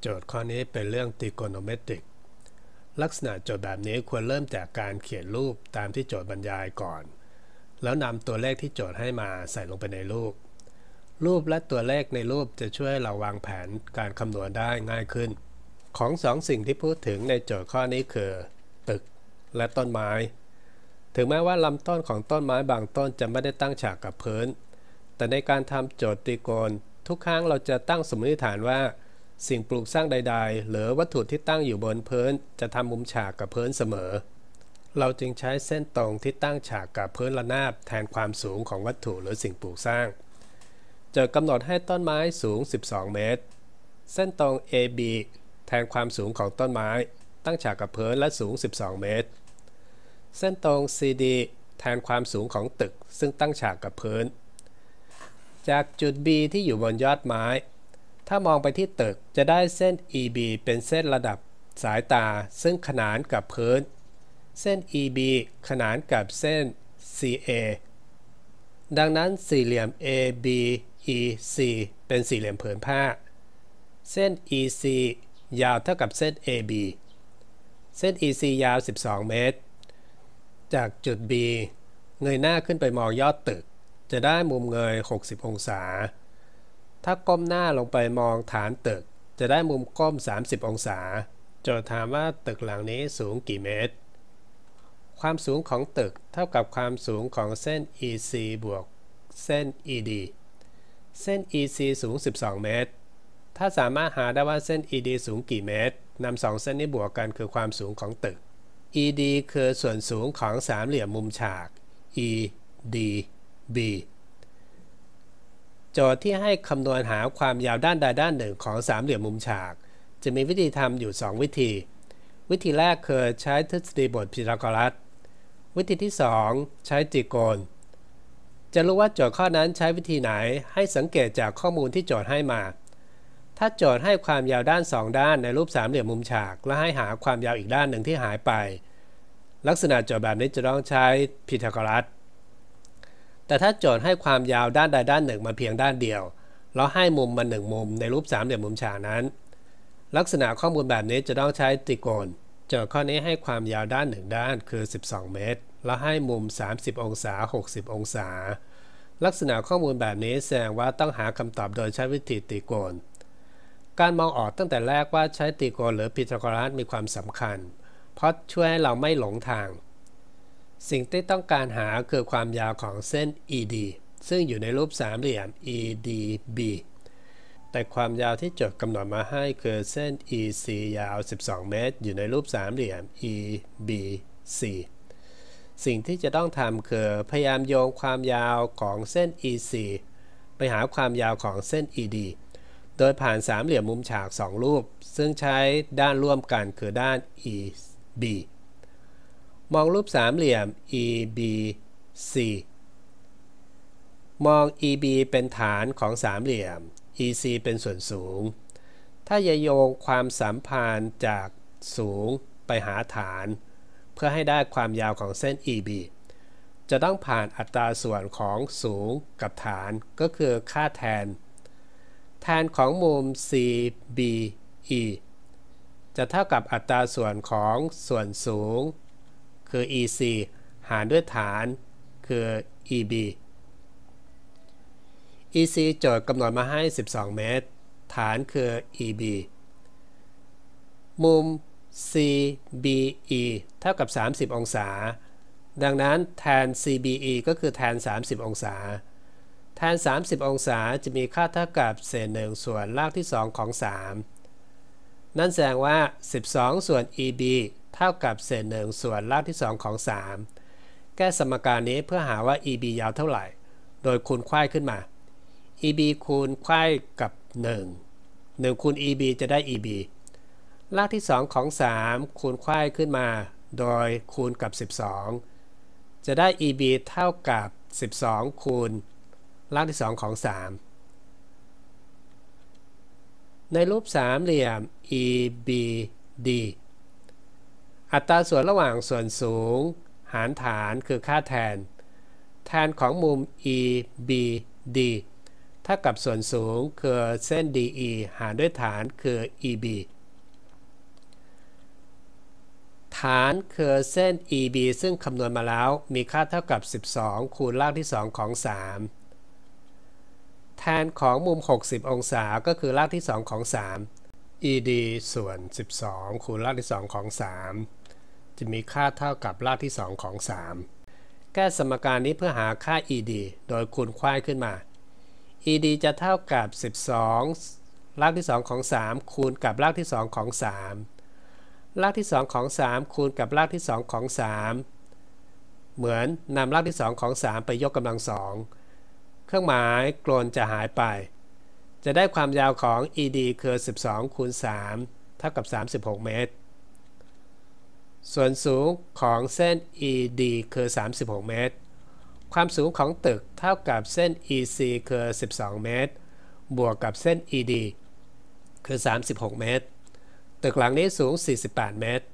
โจทย์ข้อนี้เป็นเรื่อง trigonometric ลักษณะโจทย์แบบนี้ควรเริ่มจากการเขียนรูปตามที่โจทย์บรรยายก่อน แล้วนำตัวเลขที่โจทย์ให้มาใส่ลงไปในรูป รูปและตัวเลขในรูปจะช่วยเราวางแผนการคำนวณได้ง่ายขึ้น ของสองสิ่งที่พูดถึงในโจทย์ข้อนี้คือ ตึกและต้นไม้ ถึงแม้ว่าลำต้นของต้นไม้บางต้นจะไม่ได้ตั้งฉากกับพื้น แต่ในการทำโจทย์ตรีโกณทุกครั้งเราจะตั้งสมมติฐานว่า สิ่งปลูกสร้างใด ๆ หรือวัตถุที่ตั้งอยู่บนพื้น จะทำมุมฉากกับพื้นเสมอ เราจึงใช้เส้นตรงที่ตั้งฉากกับพื้นระนาบแทนความสูงของวัตถุหรือสิ่งปลูกสร้าง จะกำหนดให้ต้นไม้สูง 12 เมตร เส้นตรง AB แทนความสูงของต้นไม้ ตั้งฉากกับพื้นและสูง 12 เมตร เส้นตรง CD แทนความสูงของตึก ซึ่งตั้งฉากกับพื้น จากจุด B ที่อยู่บนยอดไม้ ถ้ามองไปที่ตึกจะได้เส้น EB เป็นเส้นระดับสายตา ซึ่งขนานกับพื้น เส้น EB ขนานกับเส้น CA ดังนั้นสี่เหลี่ยม ABEC เป็นสี่เหลี่ยมผืนผ้า เส้น EC ยาวเท่ากับเส้น AB เส้น EC ยาว 12 เมตร จากจุด B เงยหน้าขึ้นไปมองยอดตึก จะได้มุมเงย 60 องศา ถ้าก้มหน้าลงไปมองฐานตึก จะได้มุมก้ม 30 องศา โจทย์ถามว่าตึกหลังนี้สูงกี่เมตร ความสูงของตึกเท่ากับความสูงของเส้น EC บวกเส้น ED เส้น EC สูง 12 เมตร ถ้าสามารถหาได้ว่าเส้น ED สูงกี่เมตรนำสองเส้นนี้บวกกันคือความสูงของตึก ED คือส่วนสูงของสามเหลี่ยมมุมฉาก EDB โจทย์ที่ให้คำนวณหาความยาวด้านใดด้านหนึ่งของสามเหลี่ยมมุมฉาก จะมีวิธีทำอยู่ 2 วิธี วิธีแรกคือใช้ทฤษฎีบทพีทาโกรัส วิธีที่ 2 ใช้ตรีโกณจะรู้ว่าโจทย์ข้อนั้นใช้วิธีไหนให้สังเกตจากข้อมูลที่โจทย์ให้มา ถ้าโจทย์ให้ความยาวด้าน 2 ด้านในรูปสามเหลี่ยมมุมฉาก และให้หาความยาวอีกด้านหนึ่งที่หายไป ลักษณะโจทย์แบบนี้จะต้องใช้พีทาโกรัส แต่ถ้าโจทย์ให้ความยาวด้านใดด้านหนึ่งมาเพียงด้านเดียว แล้วให้มุมมาหนึ่งมุมในรูปสามเหลี่ยมมุมฉากนั้น ลักษณะข้อมูลแบบนี้จะต้องใช้ตรีโกณโจทย์ข้อนี้ให้ความยาวด้านหนึ่งด้านคือ 12 เมตร แล้วให้มุม 30 องศา 60 องศา ลักษณะข้อมูลแบบนี้แสดงว่าต้องหาคำตอบโดยใช้วิธีตรีโกณการมองออกตั้งแต่แรกว่าใช้ตรีโกณหรือพีทาโกรัสมีความสำคัญ เพราะช่วยให้เราไม่หลงทาง สิ่งที่ต้องการหาคือความยาวของเส้น ED ซึ่งอยู่ในรูปสามเหลี่ยม EDB แต่ความยาวที่จดกำหนดมาให้คือเส้น EC ยาว 12 เมตร อยู่ในรูปสามเหลี่ยม EBC สิ่งที่จะต้องทำคือพยายามโยงความยาวของเส้น EC ไปหาความยาวของเส้น ED โดยผ่านสามเหลี่ยมมุมฉาก 2 รูป ซึ่งใช้ด้านร่วมกันคือด้าน EB มองรูปสามเหลี่ยม EBC มอง EB เป็นฐานของสามเหลี่ยม EC เป็นส่วนสูง ถ้าจะโยงความสัมพันธ์จากสูงไปหาฐาน เพื่อให้ได้ความยาวของเส้น EB จะต้องผ่านอัตราส่วนของสูงกับฐานก็คือค่าแทน แทนของมุม CBE จะเท่ากับอัตราส่วนของส่วนสูง คือ EC หารด้วยฐานคือ EB EC โจทย์กำหนดมาให้ 12 เมตร ฐานคือ EB มุม CBE เท่ากับ 30 องศา ดังนั้นแทน CBE ก็คือแทน 30 องศา แทน 30 องศาจะมีค่าเท่ากับเศษ1ส่วนรากที่ 2 ของ 3 นั่นแสดงว่า 12 ส่วน EB เท่ากับเศษหนึ่งส่วนรากที่ 2 ของ 3 แก้สมการนี้เพื่อหาว่า EB ยาวเท่าไหร่ โดยคูณควายขึ้นมา EB คูณควายกับ 1 1 คูณ EB จะได้ EB รากที่ 2 ของ 3 คูณควายขึ้นมา โดยคูณกับ 12 จะได้ EB เท่ากับ 12 คูณรากที่ 2 ของ 3ในรูปสามเหลี่ยม EBD อัตราส่วนระหว่างส่วนสูง หารฐานคือค่าแทน แทนของมุม EBD เท่ากับส่วนสูงคือเส้น DE หารด้วยฐานคือ EB ฐานคือเส้น EB ซึ่งคำนวณมาแล้วมีค่าเท่ากับ 12 คูณรากที่ 2 ของ 3 แทนของมุม 60 องศาก็คือรากที่ 2 ของ 3 ED ส่วน 12 คูณรากที่ 2 ของ 3 จะมีค่าเท่ากับรากที่ 2 ของ 3 แก้สมการนี้เพื่อหาค่า ED โดยคูณควายขึ้นมา ED จะเท่ากับ 12 รากที่ 2 ของ 3 คูณกับรากที่ 2 ของ 3 รากที่ 2 ของ 3 คูณกับรากที่ 2 ของ 3 เหมือนนำรากที่ 2 ของ 3 ไปยกกำลังสองเครื่องหมายกลนจะหายไป จะได้ความยาวของ ED คือ 12 คูณ 3 เท่ากับ 36 เมตร ส่วนสูงของเส้น ED คือ 36 เมตร ความสูงของตึกเท่ากับเส้น EC คือ 12 เมตร บวกกับเส้น ED คือ 36 เมตร ตึกหลังนี้สูง 48 เมตร